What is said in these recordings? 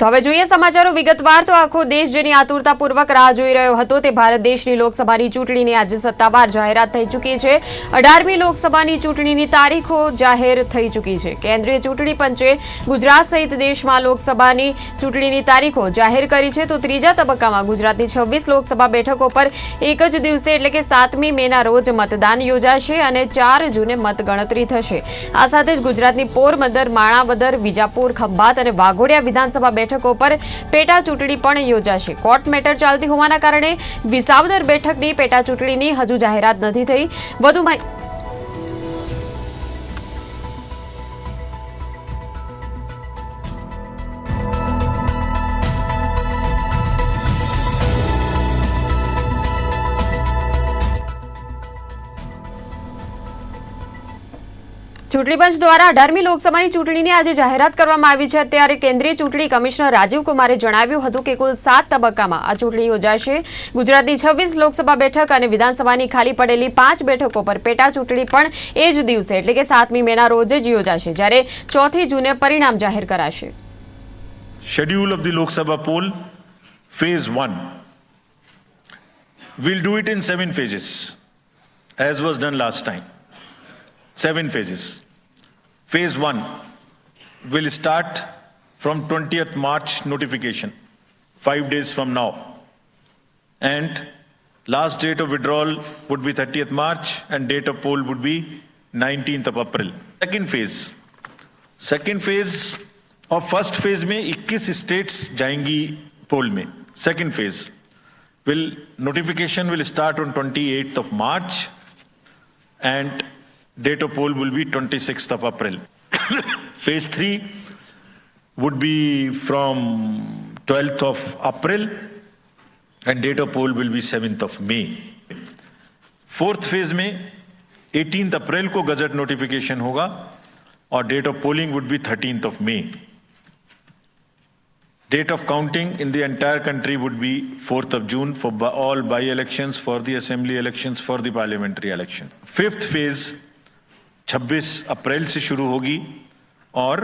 તો હવે જોઈએ સમાચારો વિગતવાર તો આખો દેશ જેની આતુરતાપૂર્વક રાહ જોઈ રહ્યો હતો તે ભારત દેશની લોકસભાની ચૂંટણીની આજે સત્તાવાર જાહેરાત થઈ ચૂકી છે અઢારમી લોકસભાની ચૂંટણીની તારીખો જાહેર થઈ ચૂકી છે કેન્દ્રીય ચૂંટણી પંચે ગુજરાત સહિત દેશમાં લોકસભાની ચૂંટણીની તારીખો જાહેર કરી છે તો ત્રીજા તબક્કામાં ગુજરાતની છવ્વીસ લોકસભા બેઠકો પર એક જ દિવસે એટલે કે સાતમી મેના રોજ મતદાન યોજાશે અને ચાર જૂને મતગણતરી થશે આ સાથે જ ગુજરાતની પોરબંદર માણાવદર વિજાપુર ખંભાત અને વાઘોડિયા વિધાનસભા બેઠક બેઠકો પર પેટા ચૂંટણી પણ યોજાશે કોર્ટ મેટર ચાલતી હોવાના કારણે વિસાવદર બેઠકની પેટા ચૂંટણીની હજુ જાહેરાત નથી થઈ વધુ માહિતી ચૂંટણી પંચ દ્વારા અઢારમી લોકસભાની ચૂંટણીની આજે જાહેરાત કરવામાં આવી છે ત્યારે કેન્દ્રીય ચૂંટણી કમિશનર રાજીવ કુમારે જણાવ્યું હતું કે કુલ સાત તબક્કામાં આ ચૂંટણી યોજાશે ગુજરાતની છવ્વીસ લોકસભા બેઠક અને વિધાનસભાની ખાલી પડેલી પાંચ બેઠકો પર પેટા ચૂંટણી પણ એ જ દિવસે એટલે કે સાતમી મેના રોજ જ યોજાશે જ્યારે ચોથી જૂને પરિણામ જાહેર કરાશે schedule of the Lok Sabha poll phase one will do it in seven phases as was done last time seven phases. Phase one will start from 20th March notification, five days from now. And last date of withdrawal would be 30th March and date of poll would be 19th of April. Second phase. Second phase of first phase, में 21 states जाएंगी पोल में Second phase will notification will start on 28th of March, and Date of poll will be 26th of April. Phase 3 would be from 12th of April and date of poll will be 7th of May. Fourth phase may 18th April को gazette notification hoga or date of polling would be 13th of May. Date of counting in the entire country would be 4th of June for all by elections, for the assembly elections, for the parliamentary election. Fifth phase 26 अप्रैल से शुरू होगी और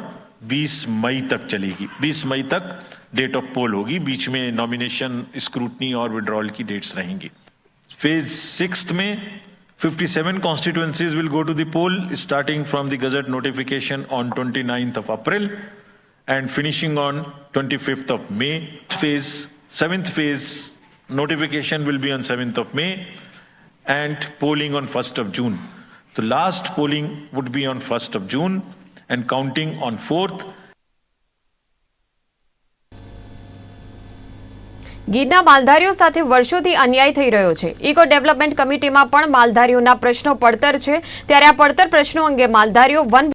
20 मई तक चलेगी 20 मई तक date of पोल होगी बीच में नॉमिनेशन स्क्रूटनी और विड्रॉल की डेट्स रहेंगी फेज सिक्स में 57 constituencies will go to the poll starting from the gazette notification on 29th of April and finishing on 25th of May. Phase 7th phase notification will be on 7th of May and polling on first of June The last polling would be on 1st of June and counting on 4th. ગીરના માલધારીઓ સાથે વર્ષોથી અન્યાય થઈ રહ્યો છે eco development કમિટીમાં પણ માલધારીઓના પ્રશ્નો પડતર છે ત્યારે આ પડતર પ્રશ્નો અંગે માલધારીઓ વન